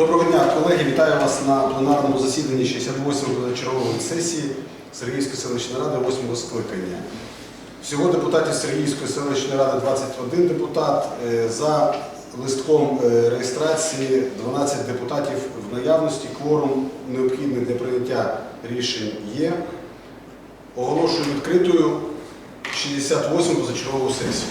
Доброго дня, колеги. Вітаю вас на пленарному засіданні 68-ї позачергової сесії Сергіївської селищної ради 8-го скликання. Всього депутатів Сергіївської селищної ради 21 депутат. Е, За листком е, реєстрації 12 депутатів в наявності. Кворум необхідний для прийняття рішень є. Оголошую відкритою 68-му позачергову сесію.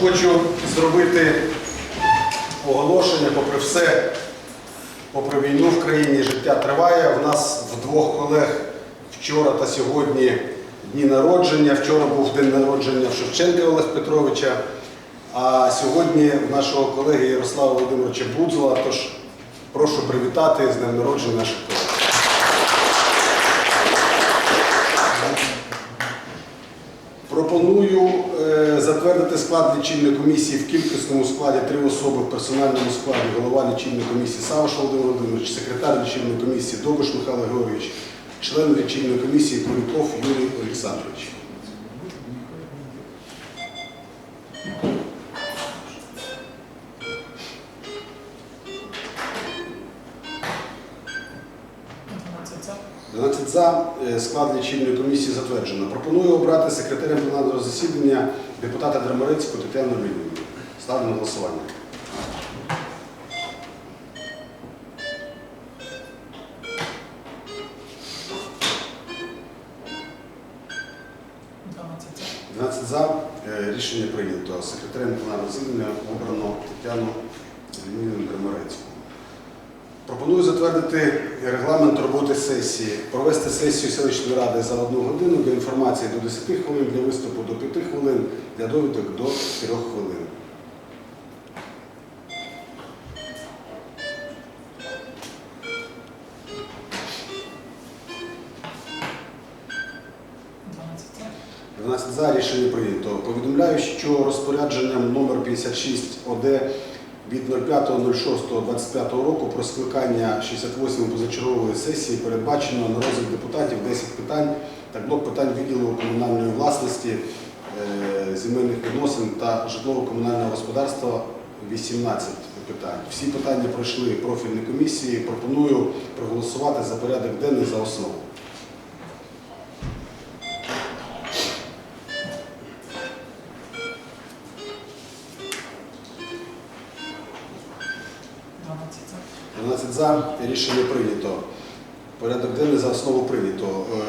Хочу зробити оголошення, попри все, попри війну в країні життя триває. У нас в двох колег вчора та сьогодні дні народження. Вчора був день народження Шевченка Олег Петровича, а сьогодні в нашого колеги Ярослава Володимировича Будзула. Тож прошу привітати з днем народження наших колег. Пропоную е, затвердити склад лічильної комісії в кількісному складі три особи в персональному складі голова лічильної комісії Саваш Володимир Володимирович, секретар лічильної комісії Добиш Михайло Георгійович, член лічильної комісії Поляков Юрій Олександрович. Це 12 за Е, склад лічильної комісії затверджено. Пропоную обрати секретарем пленарного засідання депутата Драмарицьку Тетяну Львівну. Ставлю на голосування. це 12 за. Е, Рішення прийнято. Секретарем пленарного засідання обрано Тетяну затвердити регламент роботи сесії, провести сесію селищної ради за одну годину для інформації до 10 хвилин, для виступу до 5 хвилин, для довідок до 4 хвилин. 12 за рішення прийнято. Повідомляю, що розпорядженням номер 56 ОД від 05.06.25 року про скликання 68-ї позачергової сесії передбачено на розгляд депутатів 10 питань та блок питань відділу комунальної власності, е, земельних відносин та житлово-комунального господарства 18 питань. Всі питання пройшли профільні комісії. Пропоную проголосувати за порядок денний за основу. За. Рішення прийнято. Порядок денний за основу прийнято. Е,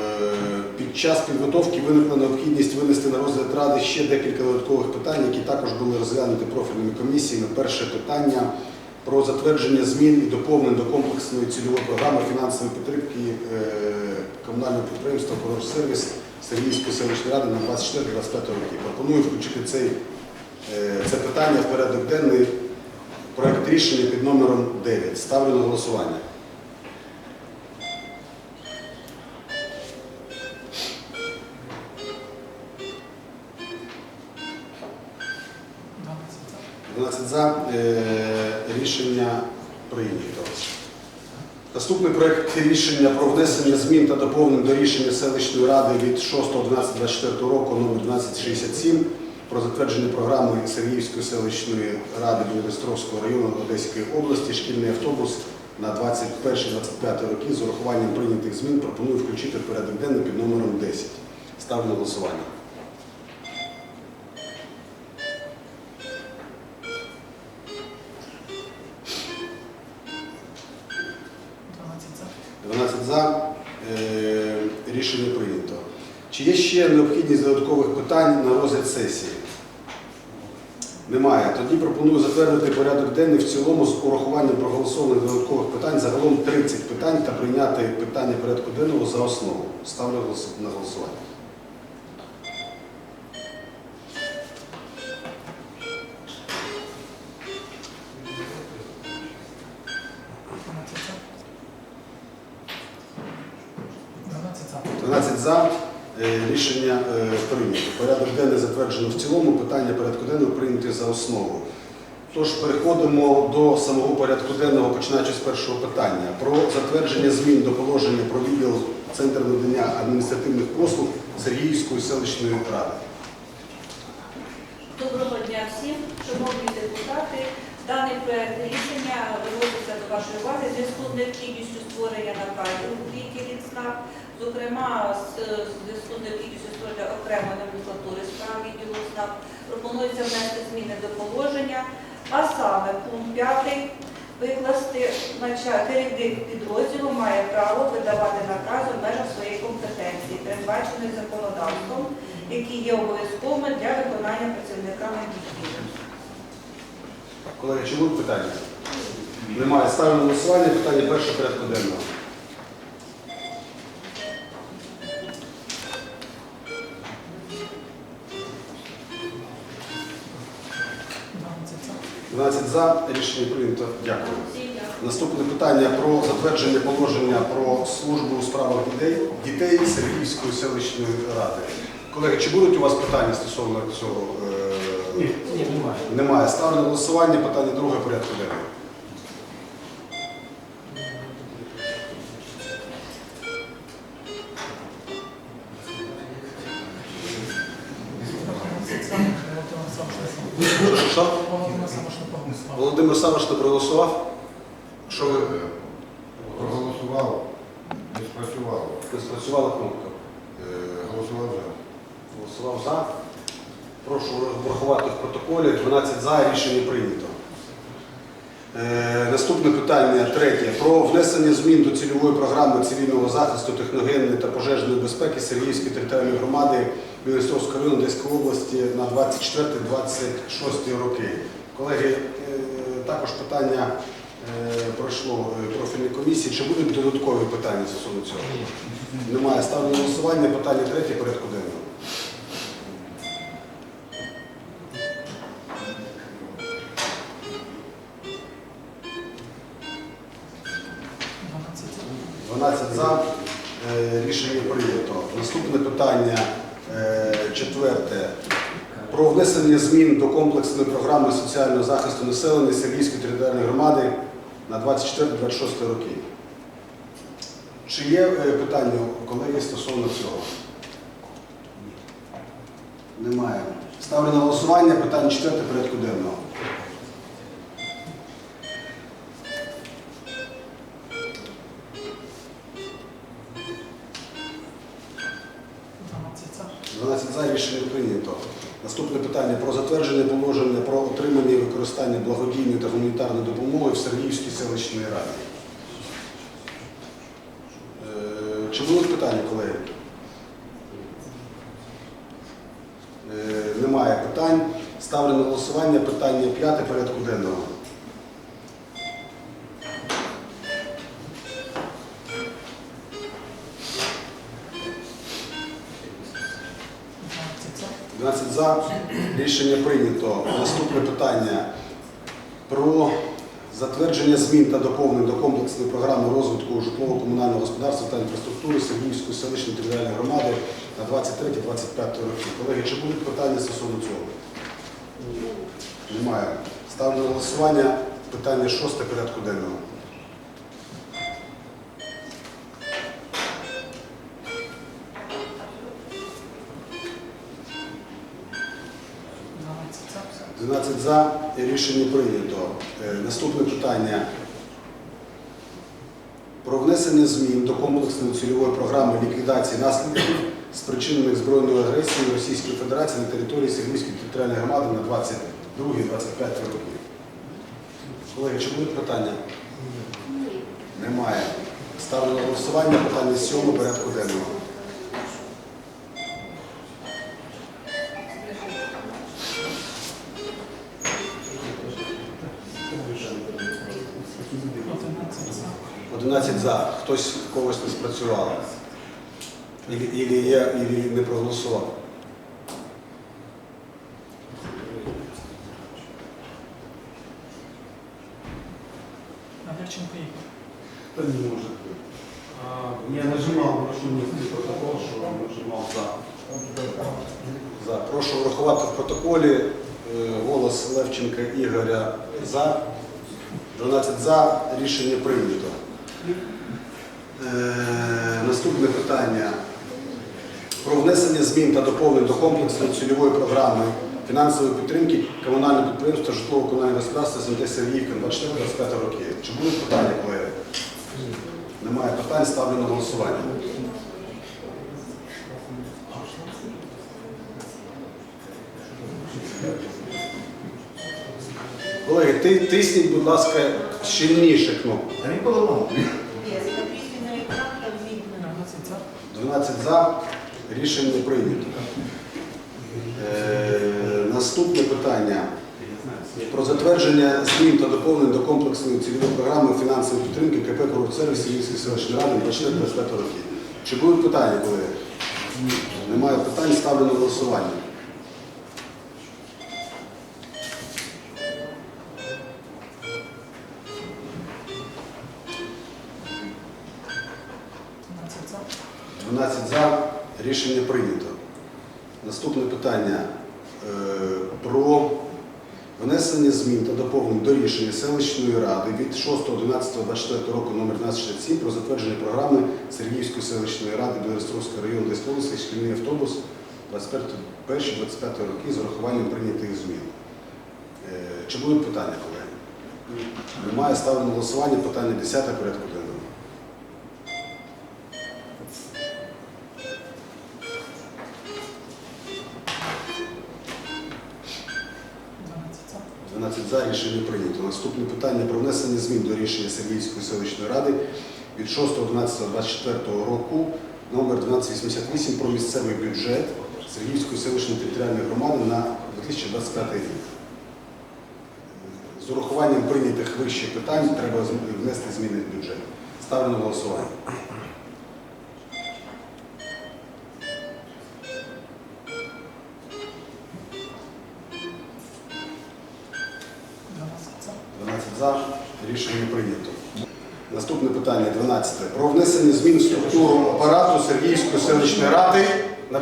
Під час підготовки виникла необхідність винести на розгляд ради ще декілька додаткових питань, які також були розглянуті профільними комісіями. Перше питання про затвердження змін і доповнень до комплексної цільової програми фінансової підтримки е, комунального підприємства «Сервіс» Сергійської селищної ради на 24-25 роки. Пропоную включити цей, е, це питання в порядок денний. Проект рішення під номером 9. Ставлю на голосування. це 12 за. Е, Рішення прийнято. Наступний проект рішення про внесення змін та доповнень до рішення селищної ради від 6.12.24 року номер 1267 про затвердження програми Сергіївської селищної ради Білоостровського району Одеської області шкільний автобус на 21-25 роки з урахуванням прийнятих змін пропоную включити в порядок денний під номером 10. Ставлю на голосування. За. 12 за. Е, Рішення прийнято. Чи є ще необхідність додаткових питань на розгляд сесії? Немає. Тоді пропоную затвердити порядок денний в цілому з урахуванням проголосованих додаткових питань, загалом 30 питань та прийняти питання порядку денного за основу. Ставлю на голосування. Затверджено в цілому. Питання порядку денного прийняті за основу. Тож переходимо до самого порядку денного, починаючи з першого питання про затвердження змін до положення про відділ Центр надання адміністративних послуг Сергіївської селищної ради. Доброго дня всім, шановні депутати. Даний проект рішення виноситься до вашої уваги зв'язку з необхідністю створення наказів у клініки ЛІЦНАП, зокрема з зв'язку з необхідністю створення окремої номенклатури справ відділу СНАП, пропонується внести зміни до положення, а саме пункт 5 викласти керівник підрозділу має право видавати накази в межах своєї компетенції, передбачених законодавством, які є обов'язковими для виконання працівниками дітей. Колеги, будуть питання? Немає. Ставлю на голосування питання перше порядку денного. За. Рішення прийнято. Дякую. Наступне питання про затвердження положення про службу у справах дітей, дітей Сергіївської селищної ради. Колеги, чи будуть у вас питання стосовно цього? Е, Ні, ні, немає. Немає. Ставлю на голосування питання друге порядку денного. Цивільного захисту, техногенної та пожежної безпеки Сергіївської територіальної громади Білостровського району Одеської області на 24-26 роки. Колеги, е, також питання е, пройшло профільній комісії. Чи будуть додаткові питання стосовно цього? Немає. Ставлю голосування питання третє порядку денного. Соціального захисту населення Сергійської територіальної громади на 24-26 роки. Чи є е, питання у колеги стосовно цього? Немає. Ставлю на голосування питання 4 порядку денного. Про положення про отримання і використання благодійної та гуманітарної допомоги в Сергіївській селищній раді. Е, Чи будуть питання, колеги? Е, Немає питань. Ставлю на голосування питання п'яте порядку денного. За. Рішення прийнято. Наступне питання про затвердження змін та доповнень до комплексної програми розвитку житлово-комунального господарства та інфраструктури Сергіївської селищної територіальної громади на 23-25 роки. Колеги, чи будуть питання стосовно цього? Немає. Ставлю на голосування питання шосте порядку денного. 12 за. Рішення прийнято. Е, Наступне питання. Про внесення змін до комплексної цільової програми ліквідації наслідків спричинених збройною агресією Російської Федерації на території Сергійської територіальної громади на 22-25 роки. Колеги, чи будуть питання? Немає. Ставлю на голосування питання 7 порядку денного. Хтось когось не спрацював. Ілі, ілі є, ілі не проголосував. Наверченко Ігор. Та не може бути. Я нажимав, прошу внести протокол, що нажимав за. За. Прошу врахувати в протоколі е, голос Левченка Ігоря за. 12 за. Рішення прийнято. Е, наступне питання. Про внесення змін та доповнень до комплексної цільової програми фінансової підтримки комунального підприємства житлово-комунального господарства СМТ Сергіївка 24-25 роки. Чи будуть питання, колеги? Немає питань, ставлю на голосування. Колеги, ти, тисніть, будь ласка, щільніше кнопку. Та він поламав. Є, записуй на екран, там видно. 12 за. 12 за. Рішення прийнято. Е, наступне питання. Про затвердження змін та доповнень до комплексної цільової програми фінансової підтримки КП «Корупсервіс» Сільської селищної ради 24-25 років. Чи будуть питання, колеги? Немає питань, ставлю на голосування. Рішення прийнято. Наступне питання е, про внесення змін та доповнень до рішення селищної ради від 6.11.24 року номер 1267 про затвердження програми Сергіївської селищної ради Білористровського району області шкільний автобус 21-25 роки з урахуванням прийнятих змін. Е, Чи будуть питання, колеги? Немає. Ставлю на голосування питання 10 порядку денного. Дванадцять 12 за. рішення прийнято. Наступне питання про внесення змін до рішення Сергіївської селищної ради від 6.11.24 року номер 1288 про місцевий бюджет Сергіївської селищної територіальної громади на 2025 рік. З урахуванням прийнятих вище питань треба внести зміни в бюджет. Ставлю на голосування.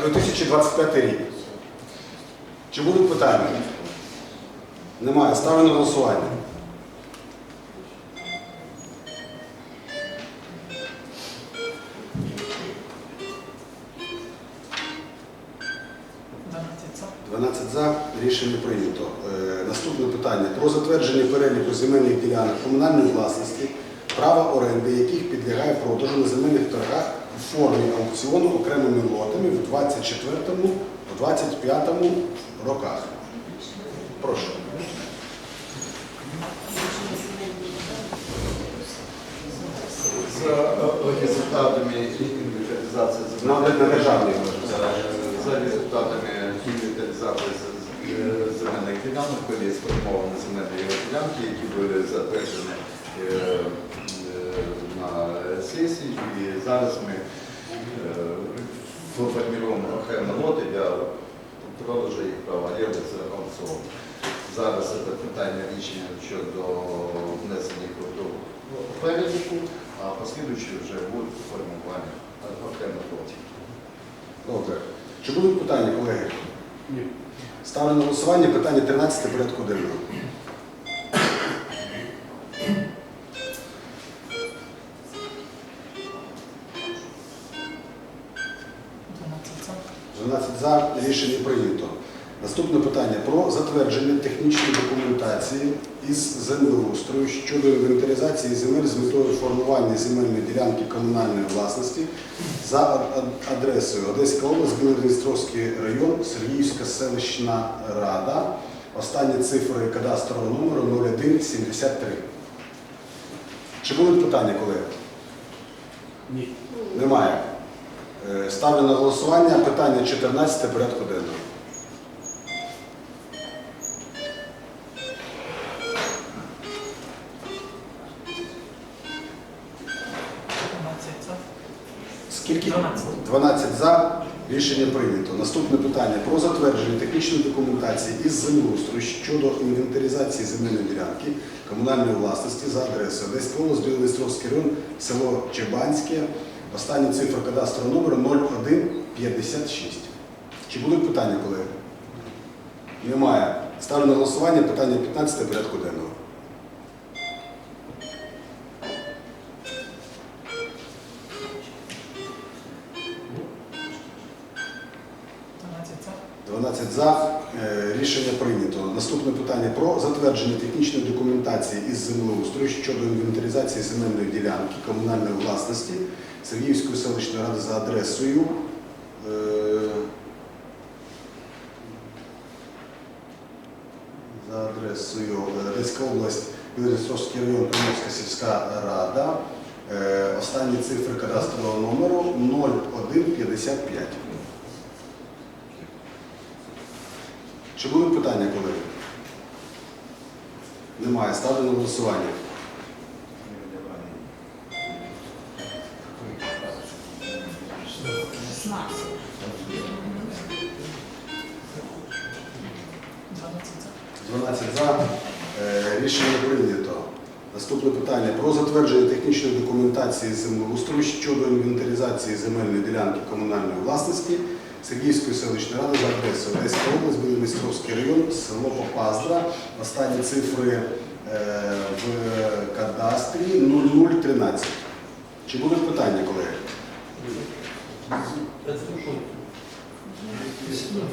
2025 рік. Чи будуть питання? Немає. Ставлю на голосування. 12 за. Рішення прийнято. Е, Наступне питання. Про затвердження переліку земельних ділянок комунальної власності, права оренди, яких підлягає продажу на земельних торгах формі аукціону окремими лотами в 24-25 роках. Прошу. За е, результатами інвентаризації за результатами інвентаризації е, земельних ділянок були сформовані земельні ділянки, які були затверджені е, е, на сесії. І зараз ми е, формуємо окремі лоти для продажу їх права за аукціон. Зараз це питання рішення щодо внесення їх до переліку, а послідуючі вже будуть формування окремих лотів. Добре. Чи будуть питання, колеги? Ні. Ставлю на голосування питання 13 порядку денного. Рішення прийнято. Наступне питання про затвердження технічної документації із землеустрою щодо інвентаризації земель з метою формування земельної ділянки комунальної власності за ад- ад- адресою Одеська область, Білодністровський район, Сергіївська селищна рада. Останні цифри кадастрового номеру 0173. Чи будуть питання, колеги? Ні. Немає. Ставлю на голосування питання 14 порядку денного. Скільки? 12. 12 за. Рішення прийнято. Наступне питання про затвердження технічної документації із землеустрою щодо інвентаризації земельної ділянки комунальної власності за адресою Одеська область, Біловістровський район, село Чебанське. Остання цифра кадастрового номеру 0156. Чи будуть питання, колеги? Немає. Ставлю на голосування питання 15 порядку денного. За. 12 за. Е, Рішення прийнято. Наступне питання про затвердження технічної документації із землеустрою щодо інвентаризації земельної ділянки комунальної власності Сергіївської селищної ради за адресою. е, За адресою е, Одеська область, Білорістровський район, Приморська сільська рада. Е, Останні цифри кадастрового номеру 0155. Чи будуть питання, колеги? Немає. Ставлю на голосування. 12 за. Е, Рішення прийнято. Наступне питання про затвердження технічної документації землеустрою щодо інвентаризації земельної ділянки комунальної власності Сергійської селищної ради за адресою Одеська область, Біломістровський район, село Попаздра. Останні цифри е, в кадастрі 0013. Чи будуть питання, колеги?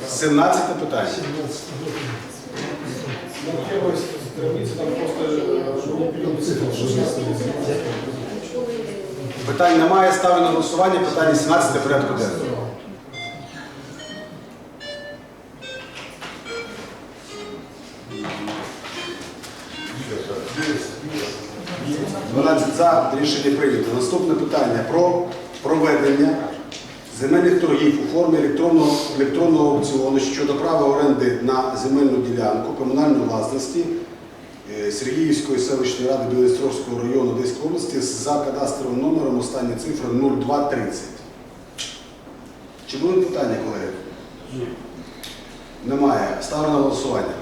17 питання. На первой странице там просто не период цифр, 16 Питань немає. Ставлю на голосування питання 17 порядку денного. За. Рішення прийнято. Наступне питання про проведення земельних торгів у формі електронного, електронного аукціону щодо права оренди на земельну ділянку комунальної власності е, Сергіївської селищної ради Білостровського району Одеської області за кадастровим номером останні цифри 0230. Чи будуть питання, колеги? Немає. Ставлю на голосування.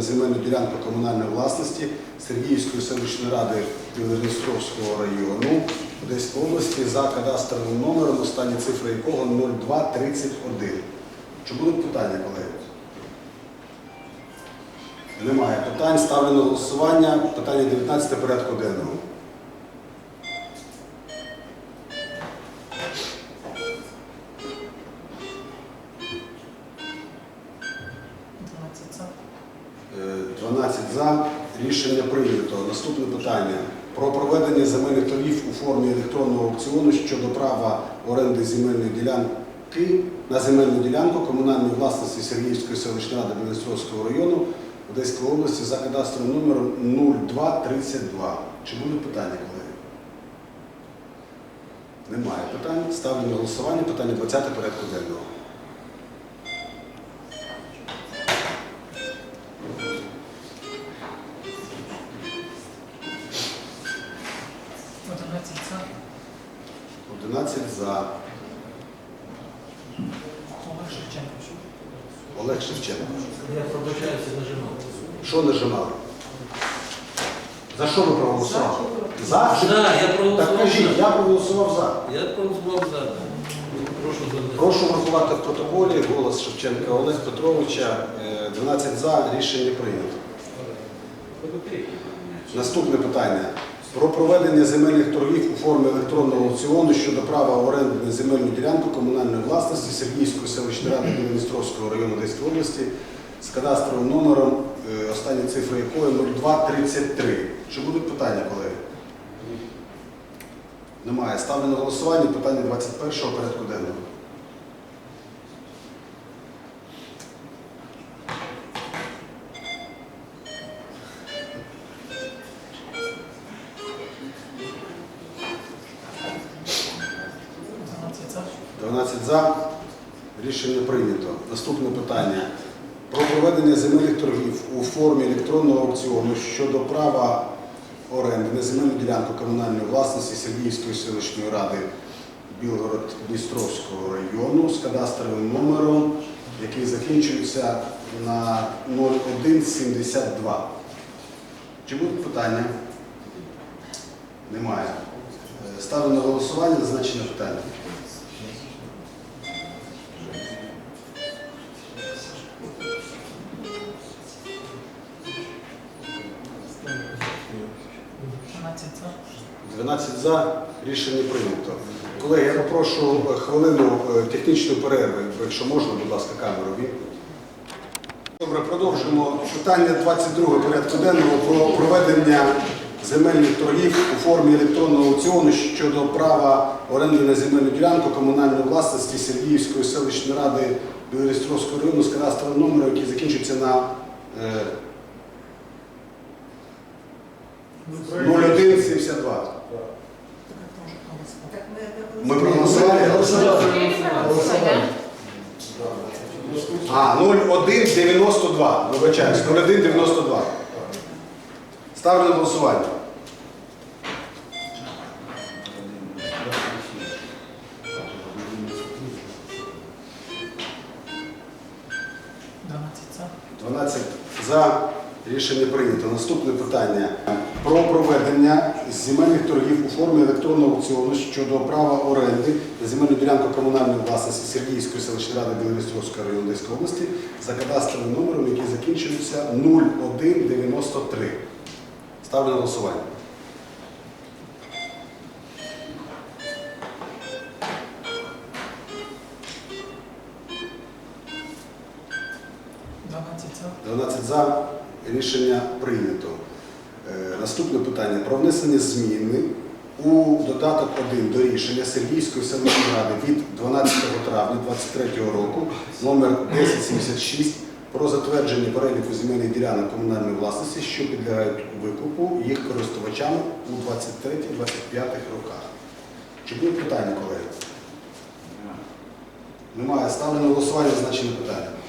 На земельну ділянку комунальної власності Сергіївської селищної ради Білорістровського району Одеської області за кадастровим номером, останні цифри якого 0231. Чи будуть питання, колеги? Немає питань. Ставлю на голосування. Питання 19 порядку денного. За. Рішення прийнято. Наступне питання. Про проведення земельних торгів у формі електронного аукціону щодо права оренди земельної ділянки на земельну ділянку комунальної власності Сергіївської селищної ради Білостровського району Одеської області за кадастровим номером 0232. Чи будуть питання, колеги? Немає питань. Ставлю на голосування питання 20 порядку денного. За? Да, я Так кажіть, за. я проголосував за. Я проголосував за. Прошу задати. Прошу врахувати в протоколі голос Шевченка Олега Петровича. Е, 12 за. Рішення прийнято. Наступне питання. Про проведення земельних торгів у формі електронного аукціону щодо права оренди на земельну ділянку комунальної власності Сергійської селищної ради Білоністровського району Одеської області з кадастровим номером, е, останні цифри якої 0233. Чи будуть питання, колеги? Немає. Ставлю на голосування питання 21 порядку денного. Дванадцять за. 12 за. Рішення прийнято. Наступне питання. Про проведення земельних торгів у формі електронного аукціону щодо права оренди на земельну ділянку комунальної власності Сергіївської селищної ради Білгород-Дністровського району з кадастровим номером, який закінчується на 0172. Чи будуть питання? Немає. Е, Ставлю на голосування зазначене питання. За. Рішення прийнято. Колеги, я попрошу е, хвилину е, технічної перерви, якщо можна, будь ласка, камеру вімкніть. Добре, продовжуємо. Питання 22 порядку денного про проведення земельних торгів у формі електронного аукціону щодо права оренди на земельну ділянку комунальної власності Сергіївської селищної ради Білористровського району з кадастровим номером, який закінчується на е, 0172. Так Ми проголосували? А, 0192. Вибачаюсь, 0192. Ставлю на голосування. 12 за. Рішення прийнято. Наступне питання про проведення земельних торгів у формі електронного аукціону щодо права оренди на земельну ділянку комунальної власності Сергіївської селищної ради Біловістровського району Одеської області за кадастровим номером, який закінчується 0193. Ставлю на голосування. За. 12 за. Рішення прийнято. Наступне питання про внесення зміни у додаток 1 до рішення Сергійської селищної ради від 12 травня 2023 року номер 1076 про затвердження переліку земельних ділянок комунальної власності, що підлягають викупу їх користувачам у 23-25 роках. Чи будуть питання, колеги? Немає. Ставлю на голосування значення питання.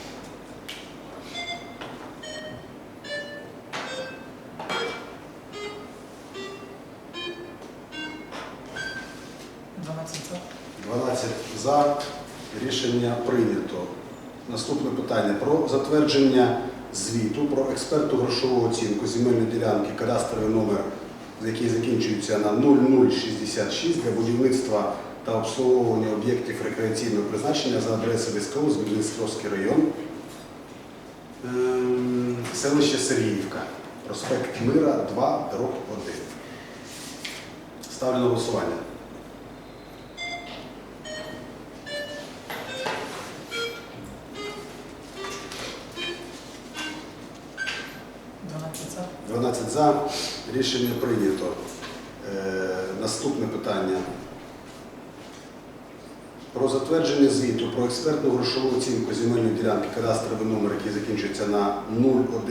Питання про затвердження звіту про експерту грошову оцінку земельної ділянки кадастровий номер, який закінчується на 0066 для будівництва та обслуговування об'єктів рекреаційного призначення за адресою Військового Збільництровський район, ем, селище Сергіївка, проспект Мира 2, дроб 1. Ставлю на голосування. Рішення прийнято. Е, наступне питання. Про затвердження звіту про експертну грошову оцінку земельної ділянки кадастровий номер, який закінчується на 0100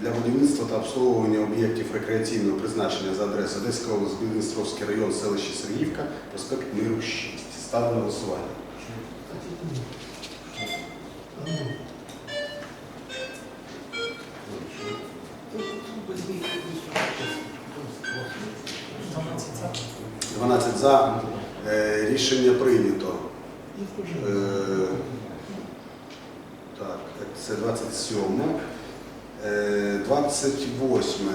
для будівництва та обслуговування об'єктів рекреаційного призначення за адресою Одеського область, Білдністровський район, селище Сергіївка, проспект Миру 6. Ставлю на голосування. 12 за. Е, Рішення прийнято. Е, Так, це 27. Е, 28.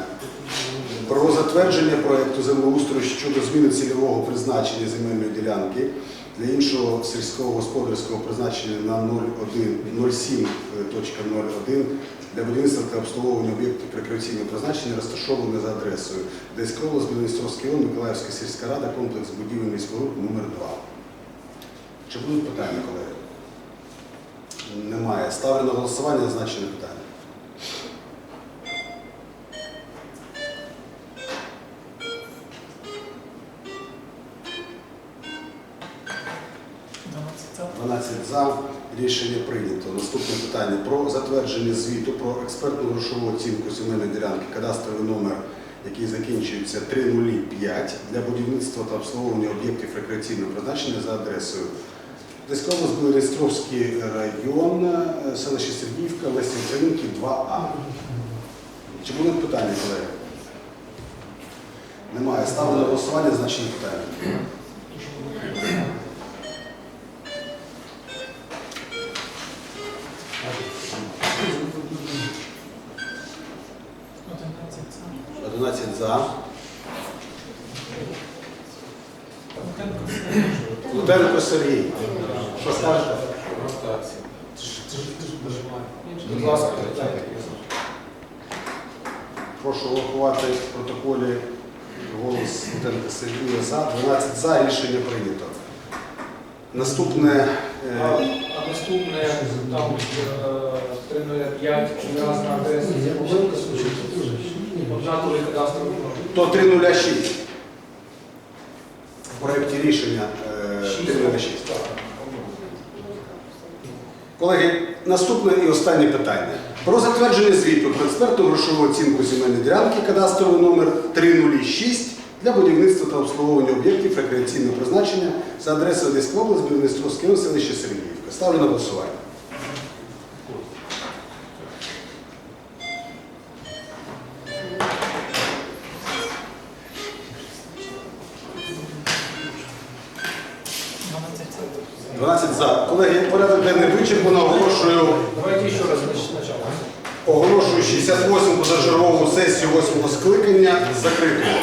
Про затвердження проекту землеустрою щодо зміни цільового призначення земельної ділянки для іншого сільського господарського призначення на 07.01 для будівництва та обслуговування об'єктів рекреаційного призначення, розташованих за адресою Одеська область, Білоністровський район, Миколаївська сільська рада, комплекс будівель міського номер 2 Чи будуть питання, колеги? Немає. Ставлю на голосування зазначене питання. За. 12 за. Рішення прийнято. Наступне питання про затвердження звіту про експертну грошову оцінку земельної ділянки, кадастровий номер, який закінчується 305 для будівництва та обслуговування об'єктів рекреаційного призначення за адресою Одеська область, район, селище Сергіївка, Лесі Українки, 2А. Чи будуть питання, колеги? Немає. Ставлю на голосування значення питання. Ласка, Прошу врахувати в протоколі голос Лутеренка Сергія за. 12 за. Рішення прийнято. Наступне. А, е, а наступне там е, 305 разна адреса це помилка случилася. Однаковий кадастровий номер. То 306. В проєкті рішення е, 306. Колеги, наступне і останнє питання. Про затвердження звіту про експертну грошову оцінку земельної ділянки кадастровий номер 306 для будівництва та обслуговування об'єктів рекреаційного призначення за адресою Одеської області, Білоністровське селище Сергіївка. Ставлю на голосування. 12 за. Колеги, порядок денний вичерпано. Оголошую, Давайте ще раз оголошую 68-ту позачергову сесію 8-го скликання закритою.